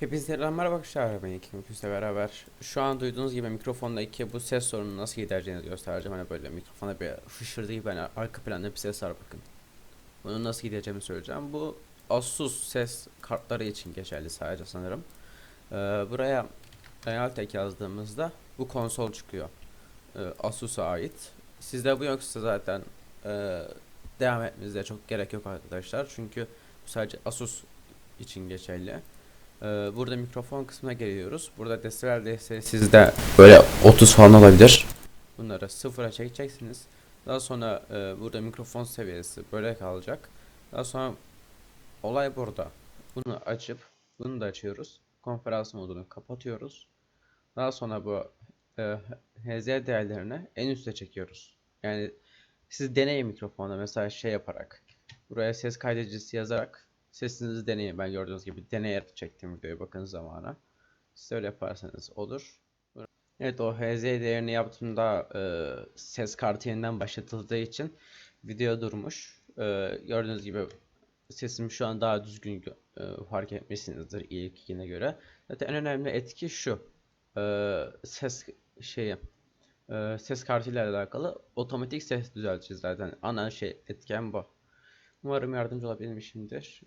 Hepinize selamlar arkadaşlar ben Ekim Küs'le beraber. Şu an duyduğunuz gibi mikrofondaki bu ses sorununu nasıl gidereceğinizi göstereceğim. Hani böyle mikrofona bir fışırdı gibi hani arka planda bir ses var bakın. Bunu nasıl gidereceğimi söyleyeceğim. Bu Asus ses kartları için geçerli sadece sanırım. Ee, buraya Realtek yazdığımızda bu konsol çıkıyor. Ee, Asus'a ait. Sizde bu yoksa zaten e, devam etmenize çok gerek yok arkadaşlar. Çünkü sadece Asus için geçerli burada mikrofon kısmına geliyoruz. Burada desibel desteği sizde böyle 30 falan olabilir. Bunları sıfıra çekeceksiniz. Daha sonra e, burada mikrofon seviyesi böyle kalacak. Daha sonra olay burada. Bunu açıp bunu da açıyoruz. Konferans modunu kapatıyoruz. Daha sonra bu e, HZ değerlerini en üste çekiyoruz. Yani siz deneyin mikrofonda mesela şey yaparak. Buraya ses kaydedicisi yazarak Sesinizi deneyin. Ben gördüğünüz gibi deneyerek çektim videoyu bakın zamana. Siz öyle yaparsanız olur. Evet o HZ değerini yaptığımda e, ses kartı yeniden başlatıldığı için video durmuş. E, gördüğünüz gibi sesim şu an daha düzgün e, fark etmişsinizdir ilkine göre. Zaten en önemli etki şu. E, ses şeyi e, ses kartıyla alakalı otomatik ses düzelteceğiz zaten. Ana şey etken bu. Umarım yardımcı olabilmişimdir.